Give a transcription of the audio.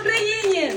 Україні!